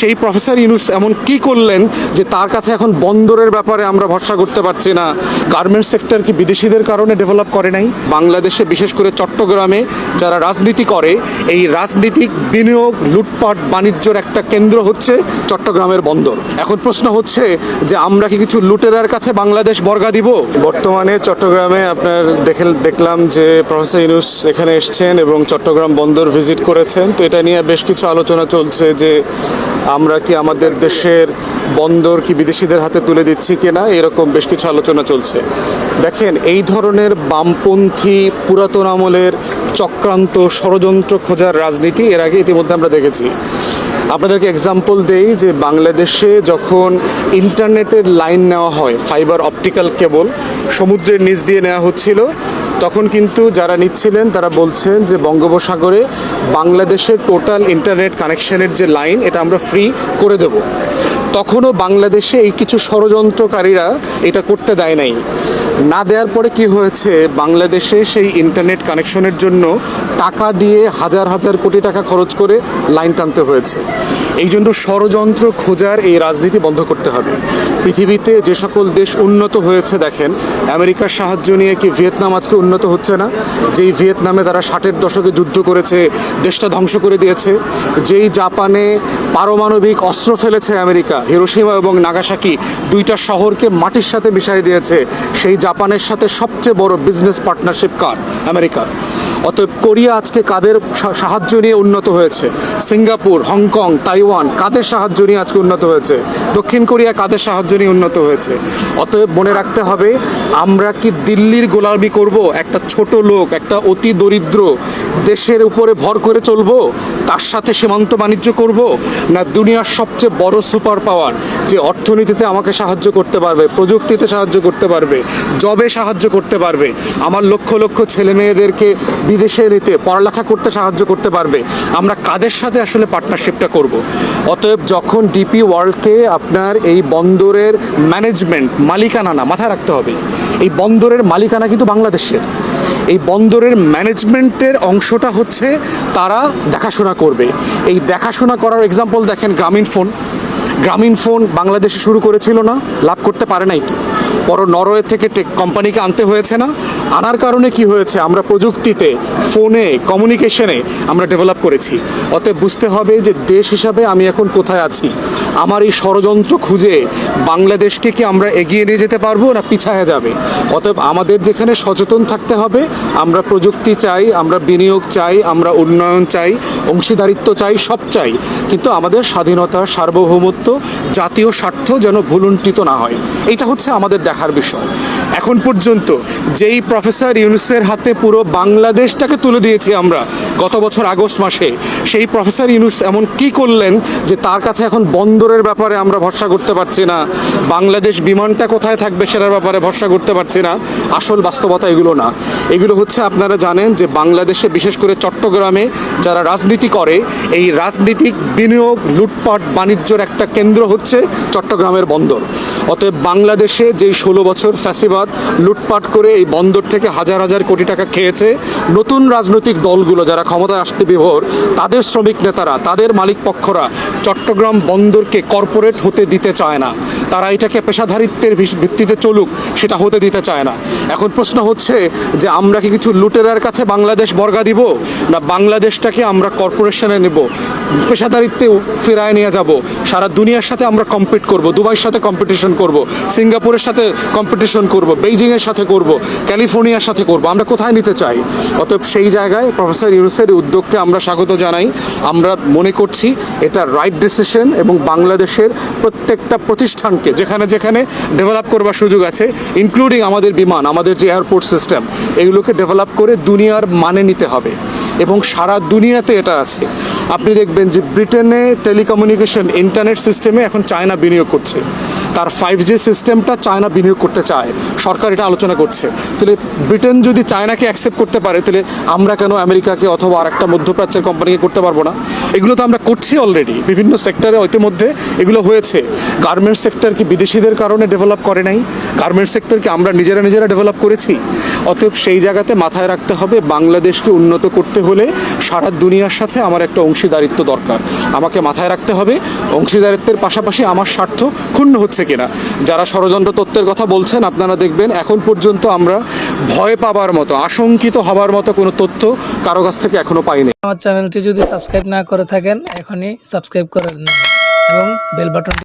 সেই প্রফেসর ইউনুস এমন কি করলেন যে তার কাছে এখন বন্দরের ব্যাপারে আমরা ভরসা করতে পারছি না? গার্মেন্টস সেক্টর কি বিদেশিদের কারণে ডেভেলপ করে নাই? বাংলাদেশে বিশেষ করে চট্টগ্রামে যারা রাজনীতি করে, এই রাজনীতিক বিনিয়োগ, লুটপাট, বাণিজ্যর একটা কেন্দ্র হচ্ছে চট্টগ্রামের বন্দর। এখন প্রশ্ন হচ্ছে যে আমরা কি কিছু লুটেরার কাছে বাংলাদেশ বর্গা দিব? বর্তমানে চট্টগ্রামে আপনার দেখে, দেখলাম যে প্রফেসর ইউনুস এখানে এসছেন এবং চট্টগ্রাম বন্দর ভিজিট করেছেন। তো এটা নিয়ে বেশ কিছু আলোচনা চলছে যে আমরা কি আমাদের দেশের বন্দর কি বিদেশিদের হাতে তুলে দিচ্ছি কিনা? এরকম বেশ কিছু আলোচনা চলছে। দেখেন, এই ধরনের বামপন্থী পুরাতন আমলের চক্রান্ত ষড়যন্ত্র খোঁজার রাজনীতি এর আগে ইতিমধ্যে আমরা দেখেছি। আপনাদেরকে এক্সাম্পল দেই যে বাংলাদেশে যখন ইন্টারনেটের লাইন নেওয়া হয় ফাইবার অপটিক্যাল কেবল সমুদ্রের নিচ দিয়ে নেওয়া হচ্ছিল তখন কিন্তু যারা নিচ্ছিলেন, তারা বলছেন যে বঙ্গোপসাগরে বাংলাদেশের টোটাল ইন্টারনেট কানেকশনের যে লাইন এটা আমরা ফ্রি করে দেব। তখনও বাংলাদেশে এই কিছু ষড়যন্ত্রকারীরা এটা করতে দেয় নাই। না দেওয়ার পরে কি হয়েছে? বাংলাদেশে সেই ইন্টারনেট কানেকশনের জন্য টাকা দিয়ে হাজার হাজার কোটি টাকা খরচ করে লাইন টানতে হয়েছে। এই জন্য ষড়যন্ত্র খোঁজার এই রাজনীতি বন্ধ করতে হবে। পৃথিবীতে যে সকল দেশ উন্নত হয়েছে দেখেন, আমেরিকার সাহায্য নিয়ে কি ভিয়েতনাম আজকে উন্নত হচ্ছে না? যেই ভিয়েতনামে তারা ষাটের দশকে যুদ্ধ করেছে, দেশটা ধ্বংস করে দিয়েছে, যেই জাপানে পারমাণবিক অস্ত্র ফেলেছে আমেরিকা। হিরোসীমা এবং নাগাসাকি দুইটা শহরকে মাটির সাথে মিশাই দিয়েছে। সেই জাপানের সাথে সবচেয়ে বড় বিজনেস পার্টনারশিপ কার? আমেরিকার। অতএব কোরিয়া আজকে কাদের সাহায্য নিয়ে উন্নত হয়েছে? সিঙ্গাপুর, হংকং, তাইওয়ান, কাদের সাহায্য নিয়ে আজকে উন্নত হয়েছে? দক্ষিণ কোরিয়া কাদের সাহায্য নিয়ে উন্নত হয়েছে? অতএব মনে রাখতে হবে, আমরা কি দিল্লির গোলামি করব? একটা ছোট লোক, একটা অতি দরিদ্র, দেশের উপরে ভর করে চলবো? তার সাথে সীমান্ত বাণিজ্য করব? না দুনিয়ার সবচেয়ে বড় সুপার পাওয়ার, যে অর্থনীতিতে আমাকে সাহায্য করতে পারবে, প্রযুক্তিতে সাহায্য করতে পারবে, জবে সাহায্য করতে পারবে? আমার লক্ষ লক্ষ ছেলে মেয়েদেরকে বিদেশে নিতে পড়ালেখা করতে সাহায্য করতে পারবে। আমরা কাদের সাথে আসলে পার্টনারশিপটা করব? অতএব যখন ডিপি ওয়ার্ল্ডকে আপনার এই বন্দরের ম্যানেজমেন্ট মালিকানা না মাথায় রাখতে হবে, এই বন্দরের মালিকানা কিন্তু বাংলাদেশের। এই বন্দরের ম্যানেজমেন্টের অংশটা হচ্ছে তারা দেখাশোনা করবে। এই দেখাশোনা করার এক্সাম্পল দেখেন গ্রামীণ ফোন গ্রামীণ ফোন বাংলাদেশে শুরু করেছিল না, লাভ করতে পারে নাই তো। পর নরওয়ে থেকে টেক কোম্পানিকে আনতে হয়েছে না। আনার কারণে কি হয়েছে, আমরা প্রযুক্তিতে, ফোনে কমিউনিকেশনে আমরা ডেভেলপ করেছি। অতএব বুঝতে হবে যে দেশ হিসাবে আমি এখন কোথায় আছি। আমার এই ষড়যন্ত্র খুঁজে বাংলাদেশকে কি আমরা এগিয়ে নিয়ে যেতে পারব না পিছায়া যাবে? অতএব আমাদের যেখানে সচেতন থাকতে হবে, আমরা প্রযুক্তি চাই, আমরা বিনিয়োগ চাই, আমরা উন্নয়ন চাই, অংশীদারিত্ব চাই, সব চাই। কিন্তু আমাদের স্বাধীনতা, সার্বভৌমত্ব, জাতীয় স্বার্থ যেন ভুলুণ্ঠিত না হয়। এটা হচ্ছে আমাদের দেখার বিষয়। এখন পর্যন্ত যেই প্রফেসর ইউনুসের হাতে পুরো বাংলাদেশটাকে তুলে দিয়েছি আমরা গত বছর আগস্ট মাসে, সেই প্রফেসর ইউনুস এমন কি করলেন যে তার কাছে এখন বন্দরের ব্যাপারে আমরা ভরসা করতে পারছি না। বাংলাদেশ বিমানটা কোথায় থাকবে সেটার ব্যাপারে ভরসা করতে পারছি না। আসল বাস্তবতা এগুলো না। এগুলো হচ্ছে আপনারা জানেন যে বাংলাদেশে বিশেষ করে চট্টগ্রামে যারা রাজনীতি করে, এই রাজনীতিক বিনিয়োগ, লুটপাট, বাণিজ্যর একটা কেন্দ্র হচ্ছে চট্টগ্রামের বন্দর। অতএব বাংলাদেশে যেই ষোলো বছর ফ্যাসিবাদ লুটপাট করে এই বন্দর থেকে হাজার হাজার কোটি টাকা খেয়েছে, নতুন রাজনৈতিক দলগুলো যারা ক্ষমতায় আসতে বিভোর, তাদের শ্রমিক নেতারা, তাদের মালিক পক্ষরা চট্টগ্রাম বন্দরকে কর্পোরেট হতে দিতে চায় না। তারা এটাকে পেশাধারিত্বের ভিত্তিতে চলুক, সেটা হতে দিতে চায় না। এখন প্রশ্ন হচ্ছে যে আমরা কি কিছু লুটেরার কাছে বাংলাদেশ বর্গা দিব, না বাংলাদেশটাকে আমরা কর্পোরেশনে নেব, পেশাদারিত্বে ফেরায় নিয়ে যাব, সারা দুনিয়ার সাথে আমরা কম্পিট করব, দুবাইয়ের সাথে কম্পিটিশন করব, সিঙ্গাপুরের সাথে কম্পিটিশন করব, বেইজিংয়ের সাথে করব, ক্যালিফোর্নিয়ার সাথে করব, আমরা কোথায় নিতে চাই? অতএব সেই জায়গায় প্রফেসর ইউনুসের উদ্যোগকে আমরা স্বাগত জানাই। আমরা মনে করছি এটা রাইট ডিসিশন এবং বাংলাদেশের প্রত্যেকটা প্রতিষ্ঠানকে যেখানে যেখানে ডেভেলপ করবার সুযোগ আছে ইনক্লুডিং আমাদের বিমান, আমাদের যে এয়ারপোর্ট সিস্টেম এগুলোকে ডেভেলপ করে দুনিয়ার মানে নিতে হবে। এবং সারা দুনিয়াতে এটা আছে। আপনি দেখবেন যে ব্রিটেনে টেলিকমিউনিকেশন ইন্টারনেট সিস্টেমে এখন চায়না বিনিয়োগ করছে। তার ফাইভ জি সিস্টেমটা চায়না বিনিয়োগ করতে চায়। সরকার এটা আলোচনা করছে। তাহলে ব্রিটেন যদি চায়নাকে অ্যাকসেপ্ট করতে পারে, তাহলে আমরা কেন আমেরিকাকে অথবা আরেকটা মধ্যপ্রাচ্যের কোম্পানিকে করতে পারব না? এগুলো তো আমরা করছি অলরেডি বিভিন্ন সেক্টরে ইতিমধ্যে এগুলো হয়েছে। গার্মেন্টস সেক্টর কি বিদেশিদের কারণে ডেভেলপ করে নাই? গার্মেন্টস সেক্টর কি আমরা নিজেরা নিজেরা ডেভেলপ করেছি? অতএব সেই জায়গাতে মাথায় রাখতে হবে, বাংলাদেশকে উন্নত করতে হলে সারা দুনিয়ার সাথে আমার একটা অংশীদারিত্ব দরকার। আমাকে মাথায় রাখতে হবে। অংশীদারিত্বের পাশাপাশি আমার স্বার্থ ক্ষুণ্ণ হচ্ছে। কিনা। যারা ষড়যন্ত্র তত্ত্বের কথা বলছেন, আপনারা দেখবেন এখন পর্যন্ত আমরা ভয় পাবার মতো, আশঙ্কিত হবার মতো কোনো তথ্য কারও কাছ থেকে এখনও পাইনি। আমার চ্যানেলটি যদি সাবস্ক্রাইব না করে থাকেন, এখনই সাবস্ক্রাইব করেন এবং বেল বাটন